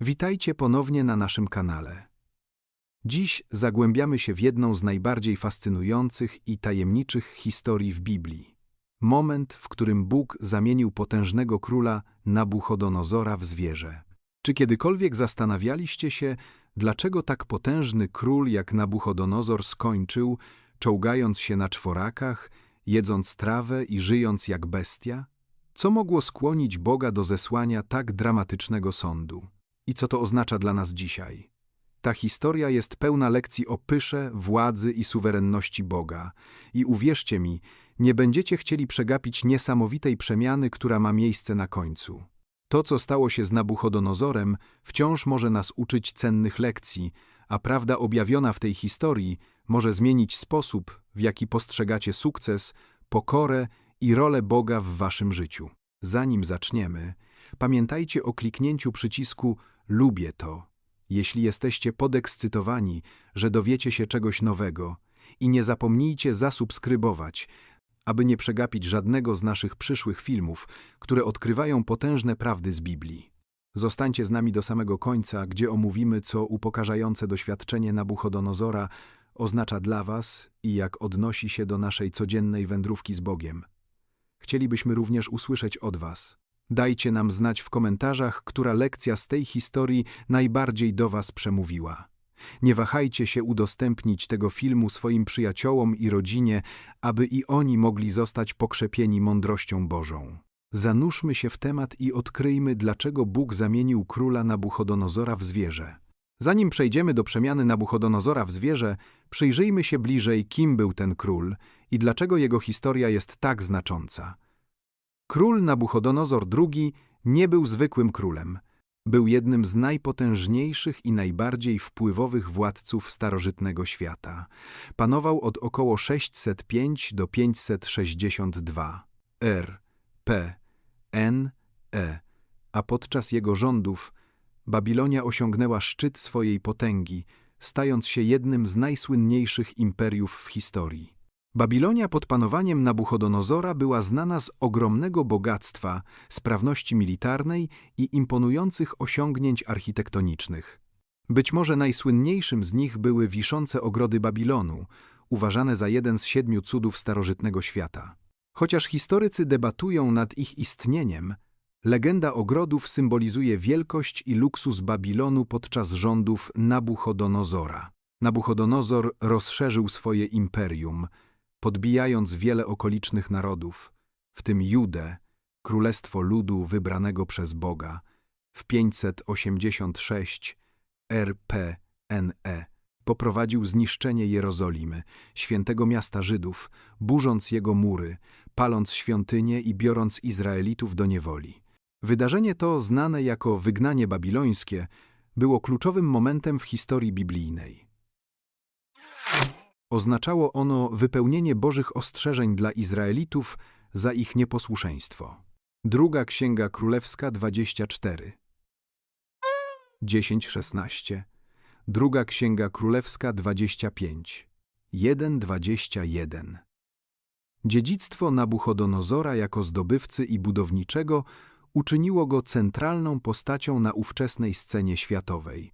Witajcie ponownie na naszym kanale. Dziś zagłębiamy się w jedną z najbardziej fascynujących i tajemniczych historii w Biblii. Moment, w którym Bóg zamienił potężnego króla Nabuchodonozora w zwierzę. Czy kiedykolwiek zastanawialiście się, dlaczego tak potężny król jak Nabuchodonozor skończył, czołgając się na czworakach, jedząc trawę i żyjąc jak bestia? Co mogło skłonić Boga do zesłania tak dramatycznego sądu? I co to oznacza dla nas dzisiaj? Ta historia jest pełna lekcji o pysze, władzy i suwerenności Boga. I uwierzcie mi, nie będziecie chcieli przegapić niesamowitej przemiany, która ma miejsce na końcu. To, co stało się z Nabuchodonozorem, wciąż może nas uczyć cennych lekcji, a prawda objawiona w tej historii może zmienić sposób, w jaki postrzegacie sukces, pokorę i rolę Boga w waszym życiu. Zanim zaczniemy, pamiętajcie o kliknięciu przycisku Lubię to, jeśli jesteście podekscytowani, że dowiecie się czegoś nowego i nie zapomnijcie zasubskrybować, aby nie przegapić żadnego z naszych przyszłych filmów, które odkrywają potężne prawdy z Biblii. Zostańcie z nami do samego końca, gdzie omówimy, co upokarzające doświadczenie Nabuchodonozora oznacza dla Was i jak odnosi się do naszej codziennej wędrówki z Bogiem. Chcielibyśmy również usłyszeć od Was. Dajcie nam znać w komentarzach, która lekcja z tej historii najbardziej do Was przemówiła. Nie wahajcie się udostępnić tego filmu swoim przyjaciołom i rodzinie, aby i oni mogli zostać pokrzepieni mądrością Bożą. Zanurzmy się w temat i odkryjmy, dlaczego Bóg zamienił króla Nabuchodonozora w zwierzę. Zanim przejdziemy do przemiany Nabuchodonozora w zwierzę, przyjrzyjmy się bliżej, kim był ten król i dlaczego jego historia jest tak znacząca. Król Nabuchodonozor II nie był zwykłym królem. Był jednym z najpotężniejszych i najbardziej wpływowych władców starożytnego świata. Panował od około 605 do 562 R, P, N, E, a podczas jego rządów Babilonia osiągnęła szczyt swojej potęgi, stając się jednym z najsłynniejszych imperiów w historii. Babilonia pod panowaniem Nabuchodonozora była znana z ogromnego bogactwa, sprawności militarnej i imponujących osiągnięć architektonicznych. Być może najsłynniejszym z nich były wiszące ogrody Babilonu, uważane za jeden z siedmiu cudów starożytnego świata. Chociaż historycy debatują nad ich istnieniem, legenda ogrodów symbolizuje wielkość i luksus Babilonu podczas rządów Nabuchodonozora. Nabuchodonozor rozszerzył swoje imperium – podbijając wiele okolicznych narodów, w tym Judę, królestwo ludu wybranego przez Boga, w 586 RPNE poprowadził zniszczenie Jerozolimy, świętego miasta Żydów, burząc jego mury, paląc świątynie i biorąc Izraelitów do niewoli. Wydarzenie to, znane jako wygnanie babilońskie, było kluczowym momentem w historii biblijnej. Oznaczało ono wypełnienie Bożych ostrzeżeń dla Izraelitów za ich nieposłuszeństwo. Druga Księga Królewska 24 10-16 Druga Księga Królewska 25 1-21 Dziedzictwo Nabuchodonozora jako zdobywcy i budowniczego uczyniło go centralną postacią na ówczesnej scenie światowej,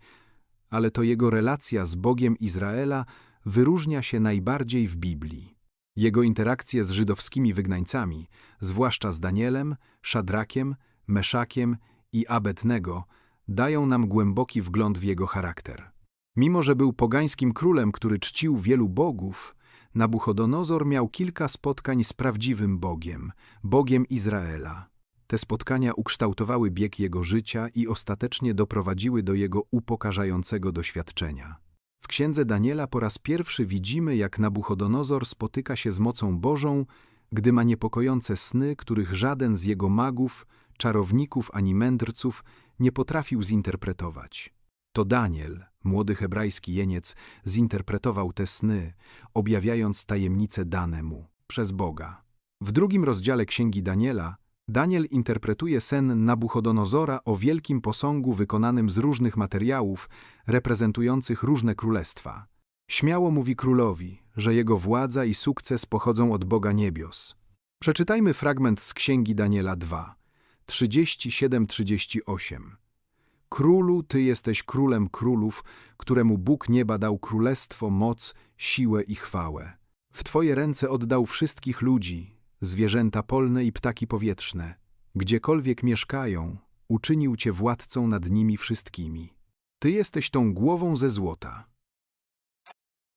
ale to jego relacja z Bogiem Izraela wyróżnia się najbardziej w Biblii. Jego interakcje z żydowskimi wygnańcami, zwłaszcza z Danielem, Szadrakiem, Meszakiem i Abednego, dają nam głęboki wgląd w jego charakter. Mimo, że był pogańskim królem, który czcił wielu bogów, Nabuchodonozor miał kilka spotkań z prawdziwym Bogiem, Bogiem Izraela. Te spotkania ukształtowały bieg jego życia i ostatecznie doprowadziły do jego upokarzającego doświadczenia. W księdze Daniela po raz pierwszy widzimy, jak Nabuchodonozor spotyka się z mocą Bożą, gdy ma niepokojące sny, których żaden z jego magów, czarowników ani mędrców nie potrafił zinterpretować. To Daniel, młody hebrajski jeniec, zinterpretował te sny, objawiając tajemnice dane mu przez Boga. W drugim rozdziale Księgi Daniela Daniel interpretuje sen Nabuchodonozora o wielkim posągu wykonanym z różnych materiałów, reprezentujących różne królestwa. Śmiało mówi królowi, że jego władza i sukces pochodzą od Boga niebios. Przeczytajmy fragment z Księgi Daniela 2, 37-38. Królu, Ty jesteś królem królów, któremu Bóg nieba dał królestwo, moc, siłę i chwałę. W Twoje ręce oddał wszystkich ludzi, zwierzęta polne i ptaki powietrzne. Gdziekolwiek mieszkają, uczynił Cię władcą nad nimi wszystkimi. Ty jesteś tą głową ze złota.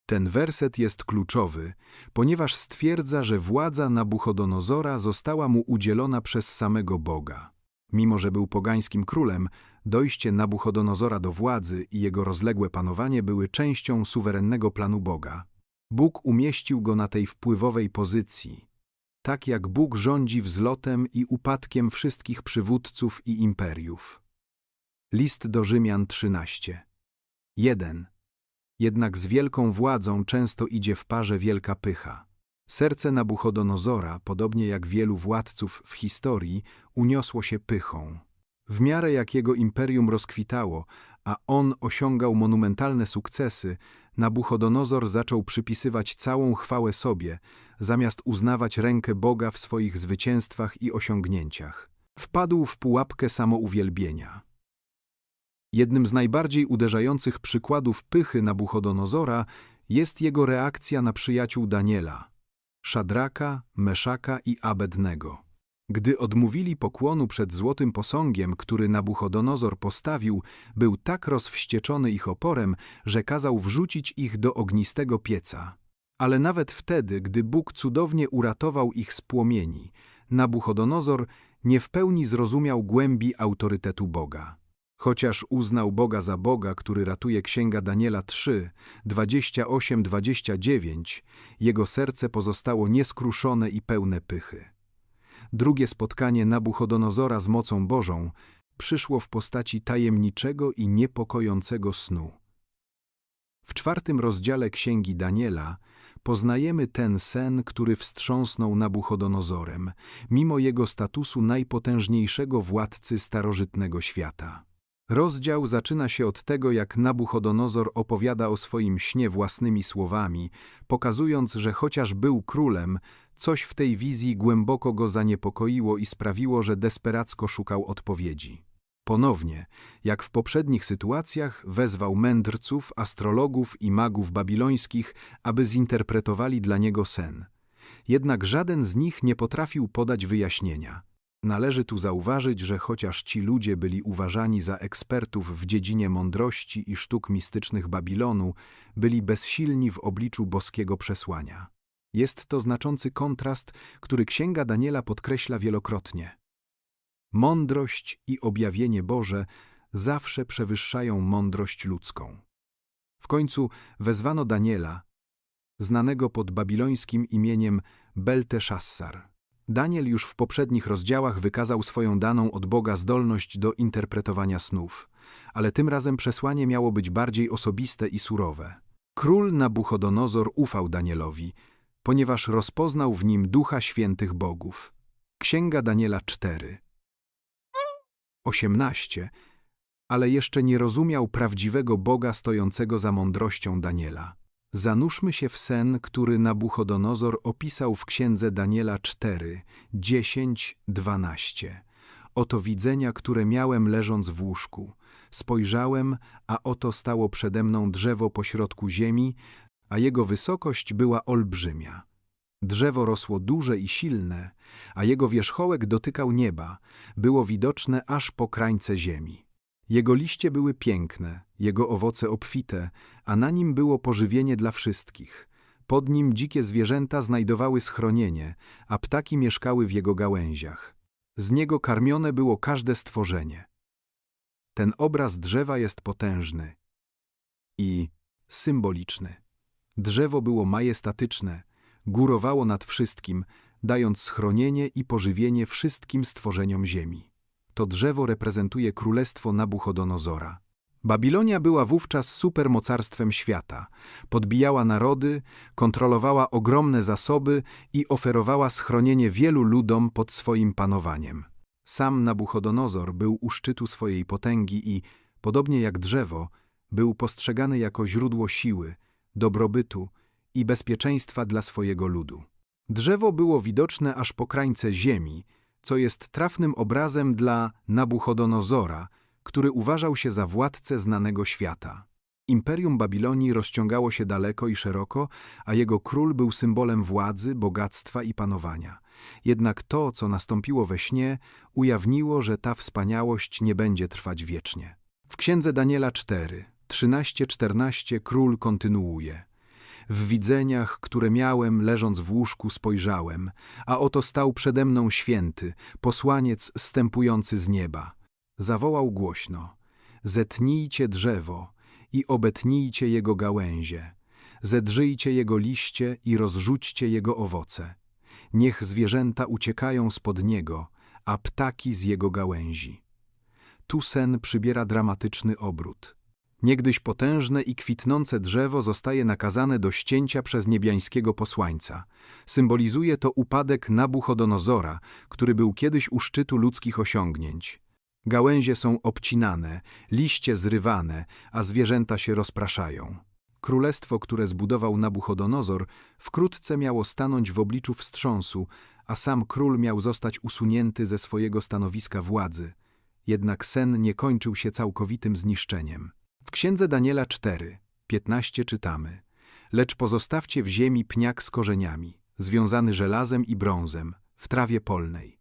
Ten werset jest kluczowy, ponieważ stwierdza, że władza Nabuchodonozora została mu udzielona przez samego Boga. Mimo, że był pogańskim królem, dojście Nabuchodonozora do władzy i jego rozległe panowanie były częścią suwerennego planu Boga. Bóg umieścił go na tej wpływowej pozycji, tak jak Bóg rządzi wzlotem i upadkiem wszystkich przywódców i imperiów. List do Rzymian 13 1. Jednak z wielką władzą często idzie w parze wielka pycha. Serce Nabuchodonozora, podobnie jak wielu władców w historii, uniosło się pychą. W miarę jak jego imperium rozkwitało, a on osiągał monumentalne sukcesy, Nabuchodonozor zaczął przypisywać całą chwałę sobie, zamiast uznawać rękę Boga w swoich zwycięstwach i osiągnięciach. Wpadł w pułapkę samouwielbienia. Jednym z najbardziej uderzających przykładów pychy Nabuchodonozora jest jego reakcja na przyjaciół Daniela, Szadraka, Meszaka i Abednego. Gdy odmówili pokłonu przed złotym posągiem, który Nabuchodonozor postawił, był tak rozwścieczony ich oporem, że kazał wrzucić ich do ognistego pieca. Ale nawet wtedy, gdy Bóg cudownie uratował ich z płomieni, Nabuchodonozor nie w pełni zrozumiał głębi autorytetu Boga. Chociaż uznał Boga za Boga, który ratuje Księga Daniela 3, 28-29, jego serce pozostało nieskruszone i pełne pychy. Drugie spotkanie Nabuchodonozora z mocą Bożą przyszło w postaci tajemniczego i niepokojącego snu. W czwartym rozdziale Księgi Daniela poznajemy ten sen, który wstrząsnął Nabuchodonozorem, mimo jego statusu najpotężniejszego władcy starożytnego świata. Rozdział zaczyna się od tego, jak Nabuchodonozor opowiada o swoim śnie własnymi słowami, pokazując, że chociaż był królem, coś w tej wizji głęboko go zaniepokoiło i sprawiło, że desperacko szukał odpowiedzi. Ponownie, jak w poprzednich sytuacjach, wezwał mędrców, astrologów i magów babilońskich, aby zinterpretowali dla niego sen. Jednak żaden z nich nie potrafił podać wyjaśnienia. Należy tu zauważyć, że chociaż ci ludzie byli uważani za ekspertów w dziedzinie mądrości i sztuk mistycznych Babilonu, byli bezsilni w obliczu boskiego przesłania. Jest to znaczący kontrast, który Księga Daniela podkreśla wielokrotnie. Mądrość i objawienie Boże zawsze przewyższają mądrość ludzką. W końcu wezwano Daniela, znanego pod babilońskim imieniem Belteszassar. Daniel już w poprzednich rozdziałach wykazał swoją daną od Boga zdolność do interpretowania snów, ale tym razem przesłanie miało być bardziej osobiste i surowe. Król Nabuchodonozor ufał Danielowi, ponieważ rozpoznał w nim ducha świętych bogów. Księga Daniela 4 18 ale jeszcze nie rozumiał prawdziwego Boga stojącego za mądrością Daniela. Zanurzmy się w sen, który Nabuchodonozor opisał w księdze Daniela 4, 10, 12. Oto widzenia, które miałem leżąc w łóżku. Spojrzałem, a oto stało przede mną drzewo pośrodku ziemi, a jego wysokość była olbrzymia. Drzewo rosło duże i silne, a jego wierzchołek dotykał nieba, było widoczne aż po krańce ziemi. Jego liście były piękne, jego owoce obfite, a na nim było pożywienie dla wszystkich. Pod nim dzikie zwierzęta znajdowały schronienie, a ptaki mieszkały w jego gałęziach. Z niego karmione było każde stworzenie. Ten obraz drzewa jest potężny i symboliczny. Drzewo było majestatyczne, górowało nad wszystkim, dając schronienie i pożywienie wszystkim stworzeniom ziemi. To drzewo reprezentuje królestwo Nabuchodonozora. Babilonia była wówczas supermocarstwem świata. Podbijała narody, kontrolowała ogromne zasoby i oferowała schronienie wielu ludom pod swoim panowaniem. Sam Nabuchodonozor był u szczytu swojej potęgi i, podobnie jak drzewo, był postrzegany jako źródło siły, dobrobytu i bezpieczeństwa dla swojego ludu. Drzewo było widoczne aż po krańce ziemi, co jest trafnym obrazem dla Nabuchodonozora, który uważał się za władcę znanego świata. Imperium Babilonii rozciągało się daleko i szeroko, a jego król był symbolem władzy, bogactwa i panowania. Jednak to, co nastąpiło we śnie, ujawniło, że ta wspaniałość nie będzie trwać wiecznie. W księdze Daniela 4, 13-14 król kontynuuje. W widzeniach, które miałem, leżąc w łóżku, spojrzałem, a oto stał przede mną święty, posłaniec stępujący z nieba. Zawołał głośno: Zetnijcie drzewo i obetnijcie jego gałęzie, zedrzyjcie jego liście i rozrzućcie jego owoce. Niech zwierzęta uciekają spod niego, a ptaki z jego gałęzi. Tu sen przybiera dramatyczny obrót. Niegdyś potężne i kwitnące drzewo zostaje nakazane do ścięcia przez niebiańskiego posłańca. Symbolizuje to upadek Nabuchodonozora, który był kiedyś u szczytu ludzkich osiągnięć. Gałęzie są obcinane, liście zrywane, a zwierzęta się rozpraszają. Królestwo, które zbudował Nabuchodonozor, wkrótce miało stanąć w obliczu wstrząsu, a sam król miał zostać usunięty ze swojego stanowiska władzy. Jednak sen nie kończył się całkowitym zniszczeniem. W księdze Daniela 4, 15 czytamy: Lecz pozostawcie w ziemi pniak z korzeniami, związany żelazem i brązem, w trawie polnej.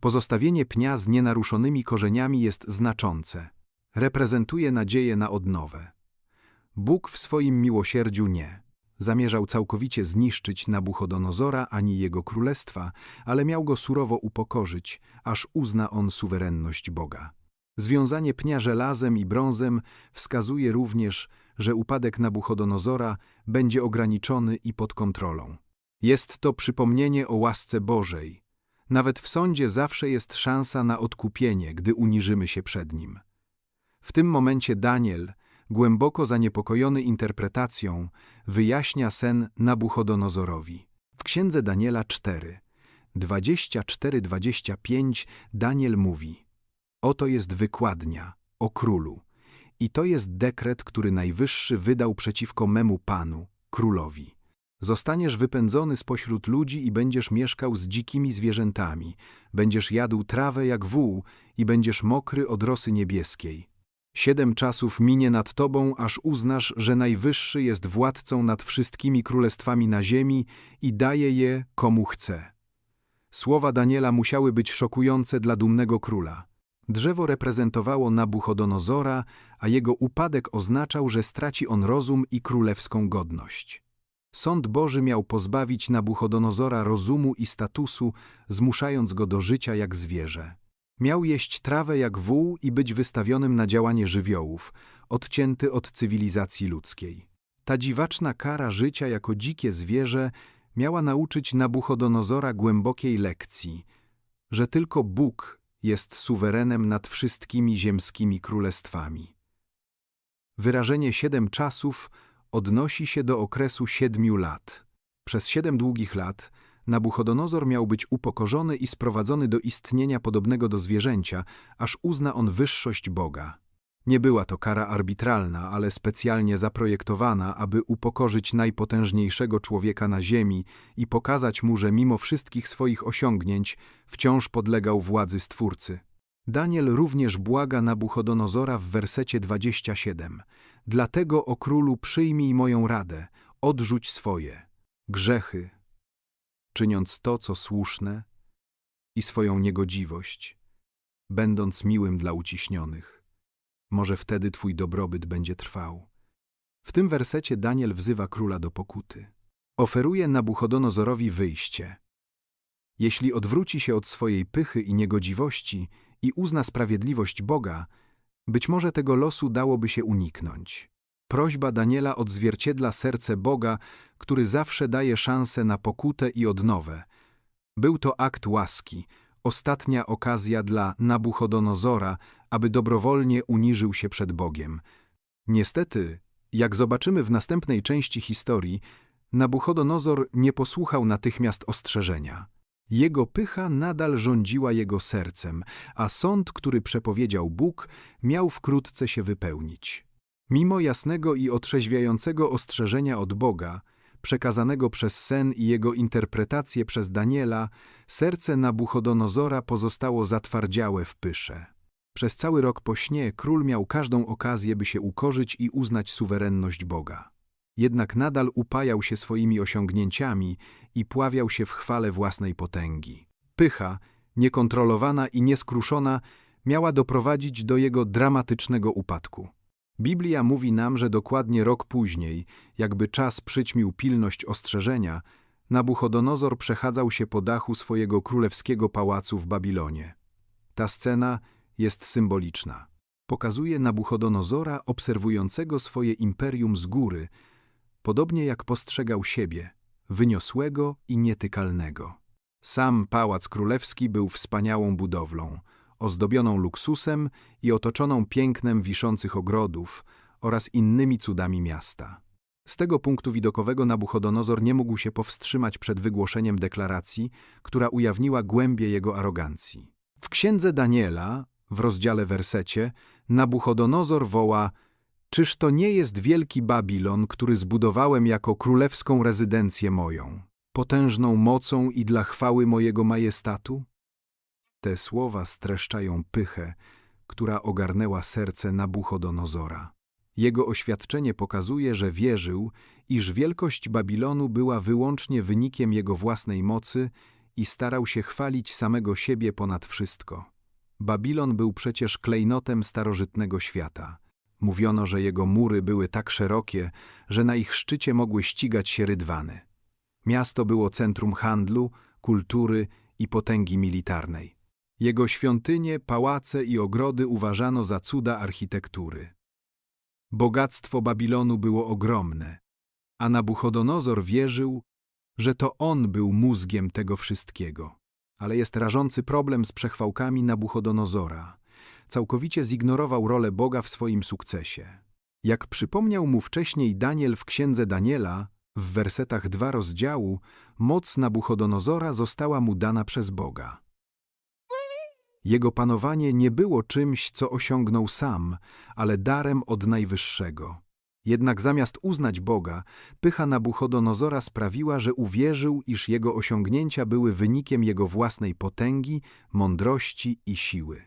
Pozostawienie pnia z nienaruszonymi korzeniami jest znaczące. Reprezentuje nadzieję na odnowę. Bóg w swoim miłosierdziu nie. Zamierzał całkowicie zniszczyć Nabuchodonozora ani jego królestwa, ale miał go surowo upokorzyć, aż uzna on suwerenność Boga. Związanie pnia żelazem i brązem wskazuje również, że upadek Nabuchodonozora będzie ograniczony i pod kontrolą. Jest to przypomnienie o łasce Bożej. Nawet w sądzie zawsze jest szansa na odkupienie, gdy uniżymy się przed nim. W tym momencie Daniel, głęboko zaniepokojony interpretacją, wyjaśnia sen Nabuchodonozorowi. W księdze Daniela 4, 24-25 Daniel mówi Oto jest wykładnia o królu i to jest dekret, który Najwyższy wydał przeciwko memu panu, królowi. Zostaniesz wypędzony spośród ludzi i będziesz mieszkał z dzikimi zwierzętami, będziesz jadł trawę jak wół i będziesz mokry od rosy niebieskiej. Siedem czasów minie nad tobą, aż uznasz, że Najwyższy jest władcą nad wszystkimi królestwami na ziemi i daje je komu chce. Słowa Daniela musiały być szokujące dla dumnego króla. Drzewo reprezentowało Nabuchodonozora, a jego upadek oznaczał, że straci on rozum i królewską godność. Sąd Boży miał pozbawić Nabuchodonozora rozumu i statusu, zmuszając go do życia jak zwierzę. Miał jeść trawę jak wół i być wystawionym na działanie żywiołów, odcięty od cywilizacji ludzkiej. Ta dziwaczna kara życia jako dzikie zwierzę miała nauczyć Nabuchodonozora głębokiej lekcji, że tylko Bóg jest suwerenem nad wszystkimi ziemskimi królestwami. Wyrażenie siedem czasów odnosi się do okresu siedmiu lat. Przez siedem długich lat Nabuchodonozor miał być upokorzony i sprowadzony do istnienia podobnego do zwierzęcia, aż uzna on wyższość Boga. Nie była to kara arbitralna, ale specjalnie zaprojektowana, aby upokorzyć najpotężniejszego człowieka na ziemi i pokazać mu, że mimo wszystkich swoich osiągnięć wciąż podlegał władzy Stwórcy. Daniel również błaga Nabuchodonozora w wersecie 27. Dlatego, o królu, przyjmij moją radę, odrzuć swoje grzechy, czyniąc to, co słuszne i swoją niegodziwość, będąc miłym dla uciśnionych. Może wtedy twój dobrobyt będzie trwał. W tym wersecie Daniel wzywa króla do pokuty. Oferuje Nabuchodonozorowi wyjście. Jeśli odwróci się od swojej pychy i niegodziwości i uzna sprawiedliwość Boga, być może tego losu dałoby się uniknąć. Prośba Daniela odzwierciedla serce Boga, który zawsze daje szansę na pokutę i odnowę. Był to akt łaski, ostatnia okazja dla Nabuchodonozora, aby dobrowolnie uniżył się przed Bogiem. Niestety, jak zobaczymy w następnej części historii, Nabuchodonozor nie posłuchał natychmiast ostrzeżenia. Jego pycha nadal rządziła jego sercem, a sąd, który przepowiedział Bóg, miał wkrótce się wypełnić. Mimo jasnego i otrzeźwiającego ostrzeżenia od Boga, przekazanego przez sen i jego interpretację przez Daniela, serce Nabuchodonozora pozostało zatwardziałe w pysze. Przez cały rok po śnie król miał każdą okazję, by się ukorzyć i uznać suwerenność Boga. Jednak nadal upajał się swoimi osiągnięciami i pławiał się w chwale własnej potęgi. Pycha, niekontrolowana i nieskruszona, miała doprowadzić do jego dramatycznego upadku. Biblia mówi nam, że dokładnie rok później, jakby czas przyćmił pilność ostrzeżenia, Nabuchodonozor przechadzał się po dachu swojego królewskiego pałacu w Babilonie. Ta scena jest symboliczna. Pokazuje Nabuchodonozora obserwującego swoje imperium z góry, podobnie jak postrzegał siebie, wyniosłego i nietykalnego. Sam pałac królewski był wspaniałą budowlą, ozdobioną luksusem i otoczoną pięknem wiszących ogrodów oraz innymi cudami miasta. Z tego punktu widokowego Nabuchodonozor nie mógł się powstrzymać przed wygłoszeniem deklaracji, która ujawniła głębie jego arogancji. W księdze Daniela, w rozdziale wersecie, Nabuchodonozor woła Czyż to nie jest wielki Babilon, który zbudowałem jako królewską rezydencję moją, potężną mocą i dla chwały mojego majestatu? Te słowa streszczają pychę, która ogarnęła serce Nabuchodonozora. Jego oświadczenie pokazuje, że wierzył, iż wielkość Babilonu była wyłącznie wynikiem jego własnej mocy i starał się chwalić samego siebie ponad wszystko. Babilon był przecież klejnotem starożytnego świata. Mówiono, że jego mury były tak szerokie, że na ich szczycie mogły ścigać się rydwany. Miasto było centrum handlu, kultury i potęgi militarnej. Jego świątynie, pałace i ogrody uważano za cuda architektury. Bogactwo Babilonu było ogromne, a Nabuchodonozor wierzył, że to on był mózgiem tego wszystkiego. Ale jest rażący problem z przechwałkami Nabuchodonozora. Całkowicie zignorował rolę Boga w swoim sukcesie. Jak przypomniał mu wcześniej Daniel w księdze Daniela, w wersetach dwa rozdziału, moc Nabuchodonozora została mu dana przez Boga. Jego panowanie nie było czymś, co osiągnął sam, ale darem od Najwyższego. Jednak zamiast uznać Boga, pycha Nabuchodonozora sprawiła, że uwierzył, iż jego osiągnięcia były wynikiem jego własnej potęgi, mądrości i siły.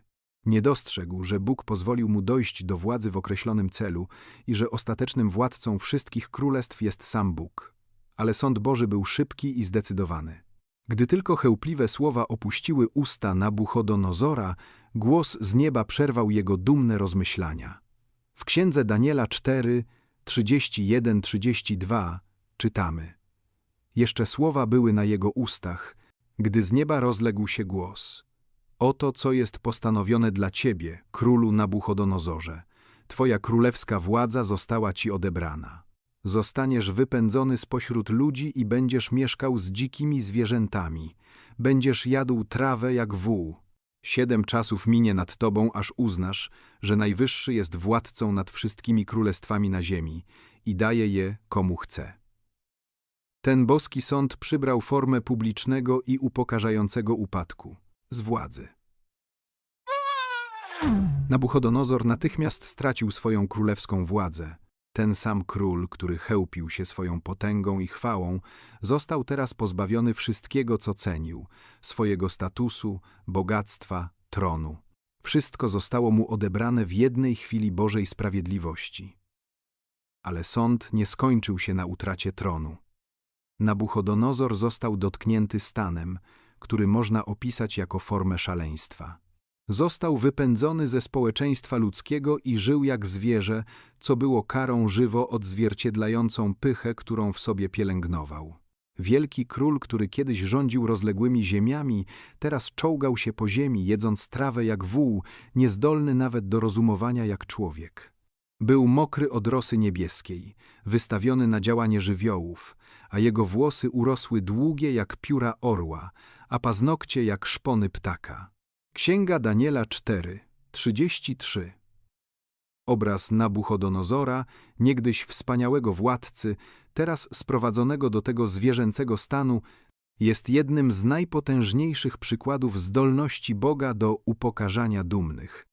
Nie dostrzegł, że Bóg pozwolił mu dojść do władzy w określonym celu i że ostatecznym władcą wszystkich królestw jest sam Bóg. Ale sąd Boży był szybki i zdecydowany. Gdy tylko chełpliwe słowa opuściły usta Nabuchodonozora, głos z nieba przerwał jego dumne rozmyślania. W księdze Daniela 4, 31-32 czytamy Jeszcze słowa były na jego ustach, gdy z nieba rozległ się głos. Oto, co jest postanowione dla ciebie, królu Nabuchodonozorze. Twoja królewska władza została ci odebrana. Zostaniesz wypędzony spośród ludzi i będziesz mieszkał z dzikimi zwierzętami. Będziesz jadł trawę jak wół. Siedem czasów minie nad tobą, aż uznasz, że Najwyższy jest władcą nad wszystkimi królestwami na ziemi i daje je komu chce. Ten boski sąd przybrał formę publicznego i upokarzającego upadku z władzy. Nabuchodonozor natychmiast stracił swoją królewską władzę. Ten sam król, który chełpił się swoją potęgą i chwałą, został teraz pozbawiony wszystkiego, co cenił swojego statusu, bogactwa, tronu. Wszystko zostało mu odebrane w jednej chwili Bożej sprawiedliwości. Ale sąd nie skończył się na utracie tronu. Nabuchodonozor został dotknięty stanem, który można opisać jako formę szaleństwa. Został wypędzony ze społeczeństwa ludzkiego i żył jak zwierzę, co było karą żywo odzwierciedlającą pychę, którą w sobie pielęgnował. Wielki król, który kiedyś rządził rozległymi ziemiami, teraz czołgał się po ziemi, jedząc trawę jak wół, niezdolny nawet do rozumowania jak człowiek. Był mokry od rosy niebieskiej, wystawiony na działanie żywiołów, a jego włosy urosły długie jak pióra orła, a paznokcie jak szpony ptaka. Księga Daniela 4, 33 Obraz Nabuchodonozora, niegdyś wspaniałego władcy, teraz sprowadzonego do tego zwierzęcego stanu, jest jednym z najpotężniejszych przykładów zdolności Boga do upokarzania dumnych.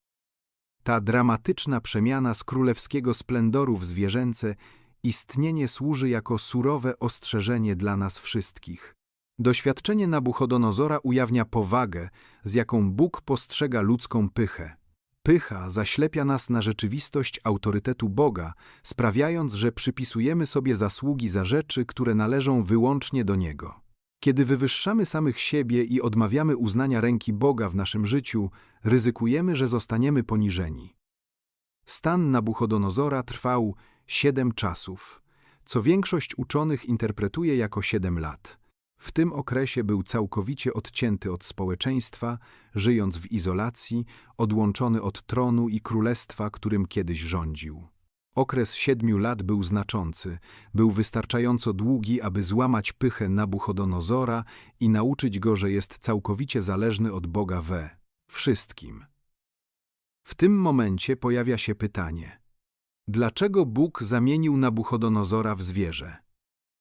Ta dramatyczna przemiana z królewskiego splendoru w zwierzęce istnienie służy jako surowe ostrzeżenie dla nas wszystkich. Doświadczenie Nabuchodonozora ujawnia powagę, z jaką Bóg postrzega ludzką pychę. Pycha zaślepia nas na rzeczywistość autorytetu Boga, sprawiając, że przypisujemy sobie zasługi za rzeczy, które należą wyłącznie do Niego. Kiedy wywyższamy samych siebie i odmawiamy uznania ręki Boga w naszym życiu, ryzykujemy, że zostaniemy poniżeni. Stan Nabuchodonozora trwał siedem czasów, co większość uczonych interpretuje jako siedem lat. W tym okresie był całkowicie odcięty od społeczeństwa, żyjąc w izolacji, odłączony od tronu i królestwa, którym kiedyś rządził. Okres siedmiu lat był znaczący, był wystarczająco długi, aby złamać pychę Nabuchodonozora i nauczyć go, że jest całkowicie zależny od Boga we wszystkim. W tym momencie pojawia się pytanie: dlaczego Bóg zamienił Nabuchodonozora w zwierzę?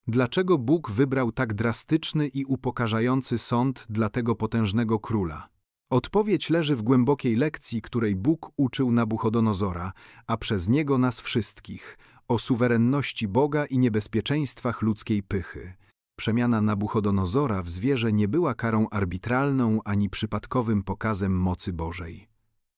Dlaczego Bóg wybrał tak drastyczny i upokarzający sąd dla tego potężnego króla? Odpowiedź leży w głębokiej lekcji, której Bóg uczył Nabuchodonozora, a przez niego nas wszystkich, o suwerenności Boga i niebezpieczeństwach ludzkiej pychy. Przemiana Nabuchodonozora w zwierzę nie była karą arbitralną ani przypadkowym pokazem mocy Bożej.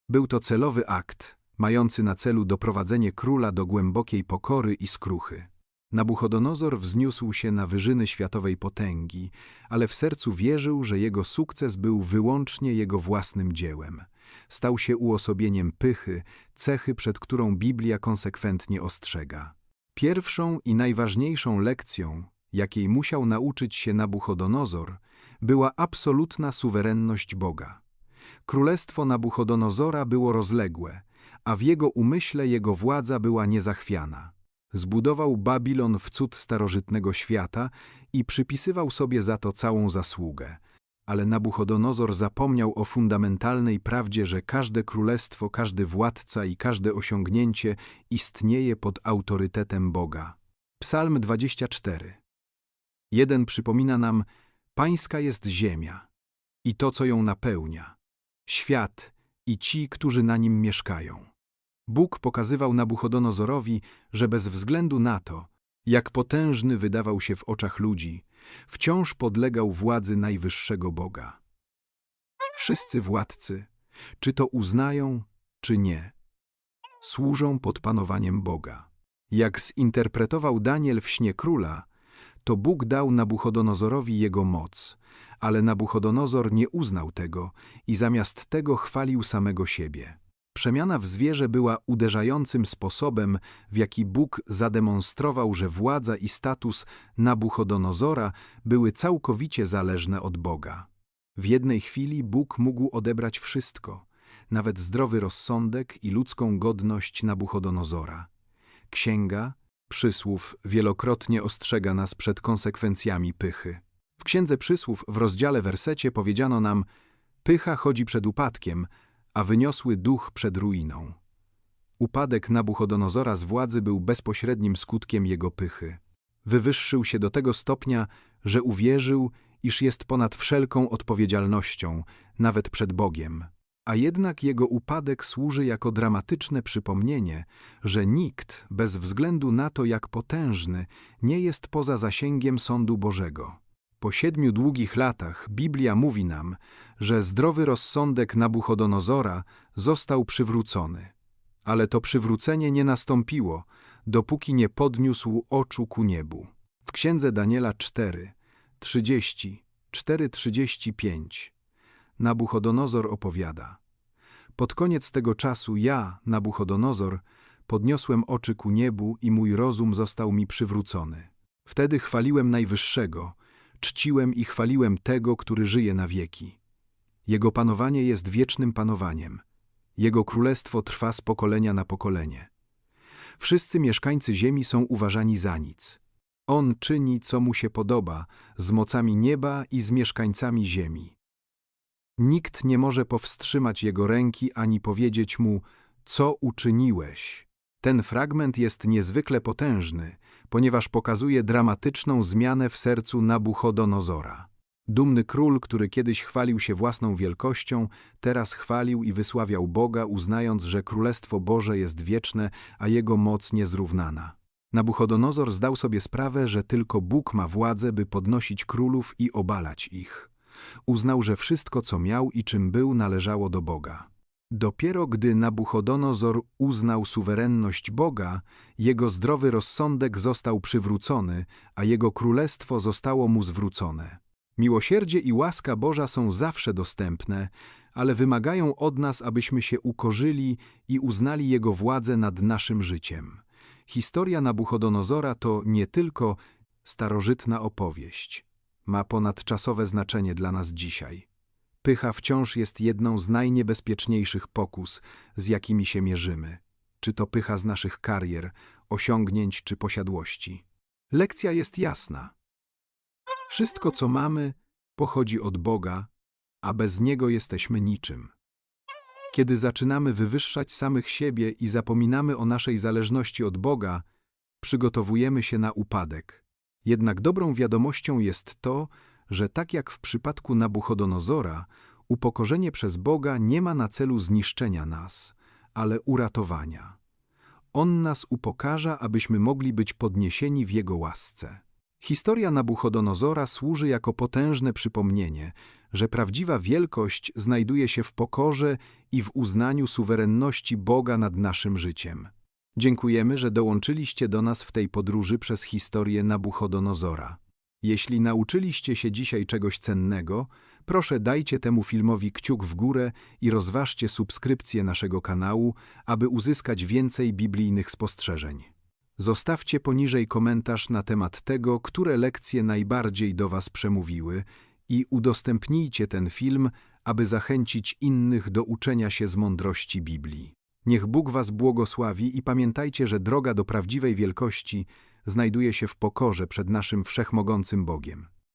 Był to celowy akt, mający na celu doprowadzenie króla do głębokiej pokory i skruchy. Nabuchodonozor wzniósł się na wyżyny światowej potęgi, ale w sercu wierzył, że jego sukces był wyłącznie jego własnym dziełem. Stał się uosobieniem pychy, cechy, przed którą Biblia konsekwentnie ostrzega. Pierwszą i najważniejszą lekcją, jakiej musiał nauczyć się Nabuchodonozor, była absolutna suwerenność Boga. Królestwo Nabuchodonozora było rozległe, a w jego umyśle jego władza była niezachwiana. Zbudował Babilon w cud starożytnego świata i przypisywał sobie za to całą zasługę. Ale Nabuchodonozor zapomniał o fundamentalnej prawdzie, że każde królestwo, każdy władca i każde osiągnięcie istnieje pod autorytetem Boga. Psalm 24 Jeden przypomina nam, pańska jest ziemia i to, co ją napełnia, świat i ci, którzy na nim mieszkają. Bóg pokazywał Nabuchodonozorowi, że bez względu na to, jak potężny wydawał się w oczach ludzi, wciąż podlegał władzy najwyższego Boga. Wszyscy władcy, czy to uznają, czy nie, służą pod panowaniem Boga. Jak zinterpretował Daniel w śnie króla, to Bóg dał Nabuchodonozorowi jego moc, ale Nabuchodonozor nie uznał tego i zamiast tego chwalił samego siebie. Przemiana w zwierzę była uderzającym sposobem, w jaki Bóg zademonstrował, że władza i status Nabuchodonozora były całkowicie zależne od Boga. W jednej chwili Bóg mógł odebrać wszystko, nawet zdrowy rozsądek i ludzką godność Nabuchodonozora. Księga, przysłów wielokrotnie ostrzega nas przed konsekwencjami pychy. W Księdze Przysłów w rozdziale wersecie powiedziano nam Pycha chodzi przed upadkiem, a wyniosły duch przed ruiną. Upadek Nabuchodonozora z władzy był bezpośrednim skutkiem jego pychy. Wywyższył się do tego stopnia, że uwierzył, iż jest ponad wszelką odpowiedzialnością, nawet przed Bogiem. A jednak jego upadek służy jako dramatyczne przypomnienie, że nikt, bez względu na to, jak potężny, nie jest poza zasięgiem sądu Bożego. Po siedmiu długich latach Biblia mówi nam, że zdrowy rozsądek Nabuchodonozora został przywrócony. Ale to przywrócenie nie nastąpiło, dopóki nie podniósł oczu ku niebu. W księdze Daniela 4, 30, 4:35 Nabuchodonozor opowiada: Pod koniec tego czasu ja, Nabuchodonozor, podniosłem oczy ku niebu i mój rozum został mi przywrócony. Wtedy chwaliłem Najwyższego, czciłem i chwaliłem tego, który żyje na wieki. Jego panowanie jest wiecznym panowaniem. Jego królestwo trwa z pokolenia na pokolenie. Wszyscy mieszkańcy ziemi są uważani za nic. On czyni, co mu się podoba, z mocami nieba i z mieszkańcami ziemi. Nikt nie może powstrzymać jego ręki ani powiedzieć mu, co uczyniłeś. Ten fragment jest niezwykle potężny, ponieważ pokazuje dramatyczną zmianę w sercu Nabuchodonozora. Dumny król, który kiedyś chwalił się własną wielkością, teraz chwalił i wysławiał Boga, uznając, że Królestwo Boże jest wieczne, a jego moc niezrównana. Nabuchodonozor zdał sobie sprawę, że tylko Bóg ma władzę, by podnosić królów i obalać ich. Uznał, że wszystko, co miał i czym był, należało do Boga. Dopiero gdy Nabuchodonozor uznał suwerenność Boga, jego zdrowy rozsądek został przywrócony, a jego królestwo zostało mu zwrócone. Miłosierdzie i łaska Boża są zawsze dostępne, ale wymagają od nas, abyśmy się ukorzyli i uznali Jego władzę nad naszym życiem. Historia Nabuchodonozora to nie tylko starożytna opowieść. Ma ponadczasowe znaczenie dla nas dzisiaj. Pycha wciąż jest jedną z najniebezpieczniejszych pokus, z jakimi się mierzymy. Czy to pycha z naszych karier, osiągnięć czy posiadłości. Lekcja jest jasna. Wszystko, co mamy, pochodzi od Boga, a bez Niego jesteśmy niczym. Kiedy zaczynamy wywyższać samych siebie i zapominamy o naszej zależności od Boga, przygotowujemy się na upadek. Jednak dobrą wiadomością jest to, że tak jak w przypadku Nabuchodonozora, upokorzenie przez Boga nie ma na celu zniszczenia nas, ale uratowania. On nas upokarza, abyśmy mogli być podniesieni w Jego łasce. Historia Nabuchodonozora służy jako potężne przypomnienie, że prawdziwa wielkość znajduje się w pokorze i w uznaniu suwerenności Boga nad naszym życiem. Dziękujemy, że dołączyliście do nas w tej podróży przez historię Nabuchodonozora. Jeśli nauczyliście się dzisiaj czegoś cennego, proszę dajcie temu filmowi kciuk w górę i rozważcie subskrypcję naszego kanału, aby uzyskać więcej biblijnych spostrzeżeń. Zostawcie poniżej komentarz na temat tego, które lekcje najbardziej do Was przemówiły i udostępnijcie ten film, aby zachęcić innych do uczenia się z mądrości Biblii. Niech Bóg Was błogosławi i pamiętajcie, że droga do prawdziwej wielkości znajduje się w pokorze przed naszym wszechmogącym Bogiem.